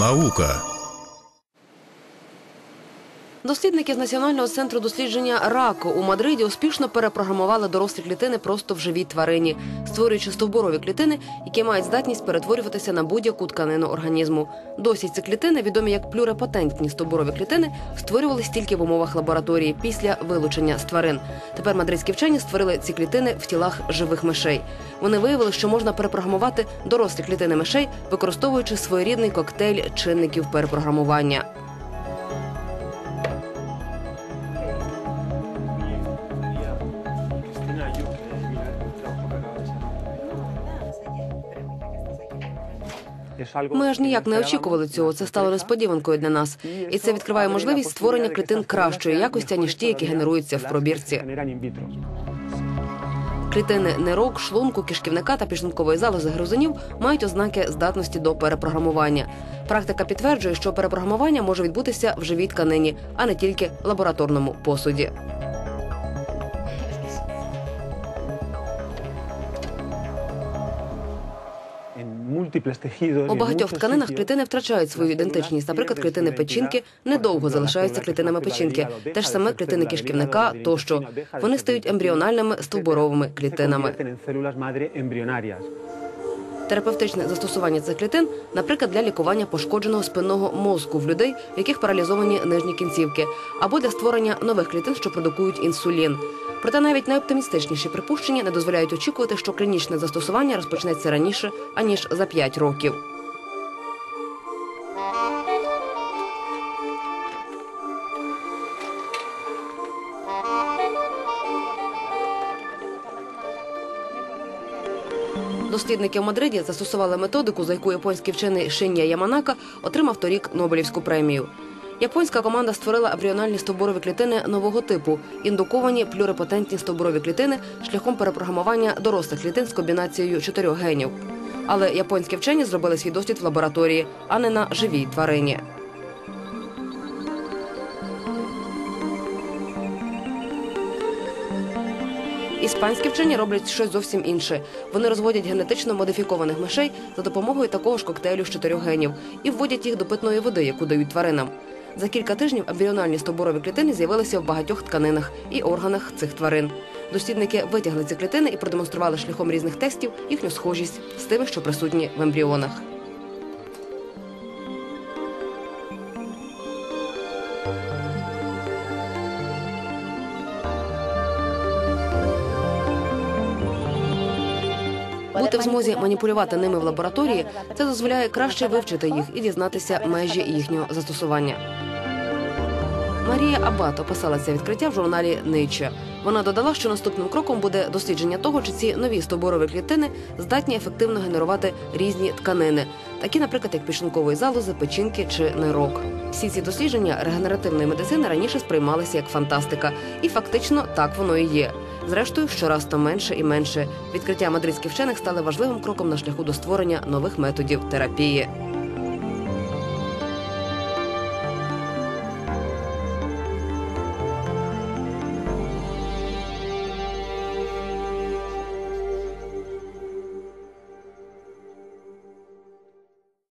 Наука Дослідники з Національного центру дослідження раку у Мадриді успішно перепрограмували дорослі клітини просто в живій тварині, створюючи стовбурові клітини, які мають здатність перетворюватися на будь-яку тканину організму. Досі ці клітини, відомі як плюрепотентні стовбурові клітини, створювались тільки в умовах лабораторії після вилучення з тварин. Тепер мадридські вчені створили ці клітини в тілах живих мишей. Вони виявили, що можна перепрограмувати дорослі клітини мишей, використовуючи своєрідний коктейль чинників перепрограмування. Ми аж ніяк не очікували цього. Це стало несподіванкою для нас, і це відкриває можливість створення клітин кращої якості ніж ті, які генеруються в пробірці. Клітини нирок, шлунку, кишківника та підшлункової залози грузинів мають ознаки здатності до перепрограмування. Практика підтверджує, що перепрограмування може відбутися в живій тканині, а не тільки лабораторному посуді. У багатьох тканинах клітини втрачають свою ідентичність. Наприклад, клітини печінки недовго залишаються клітинами печінки, те ж саме клітини кишківника тощо. Вони стають ембріональними стовбуровими клітинами. Терапевтичне застосування цих клітин, наприклад, для лікування пошкодженого спинного мозку в людей, в яких паралізовані нижні кінцівки, або для створення нових клітин, що продукують інсулін. Проте навіть найоптимістичніші припущення не дозволяють очікувати, що клінічне застосування розпочнеться раніше аніж за 5 років. Дослідники в Мадриді застосували методику, за яку японський вчений Шиня Яманака отримав торік Нобелівську премію. Японська команда створила ембріональні стовбурові клітини нового типу, індуковані плюрипотентні стовбурові клітини шляхом перепрограмування дорослих клітин з комбінацією чотирьох генів. Але японські вчені зробили свій дослід в лабораторії, а не на живій тварині. Іспанські вчені роблять щось зовсім інше. Вони розводять генетично модифікованих мишей за допомогою такого ж коктейлю з чотирьох генів і вводять їх до питної води, яку дають тваринам. За кілька тижнів ембріональні стовбурові клітини з'явилися в багатьох тканинах і органах цих тварин. Дослідники витягли ці клітини і продемонстрували шляхом різних тестів їхню схожість з тими, що присутні в ембріонах. Бути в змозі маніпулювати ними в лабораторії це дозволяє краще вивчити їх і дізнатися межі їхнього застосування. Марія Абат описала це відкриття в журналі Nature. Вона додала, що наступним кроком буде дослідження того, чи ці нові стовбурові клітини здатні ефективно генерувати різні тканини, такі, наприклад, як підшлункової залози, печінки чи нирок. Всі ці дослідження регенеративної медицини раніше сприймалися як фантастика, і фактично так воно і є. Зрештою, щораз то менше і менше. Відкриття мадридських вчених стали важливим кроком на шляху до створення нових методів терапії.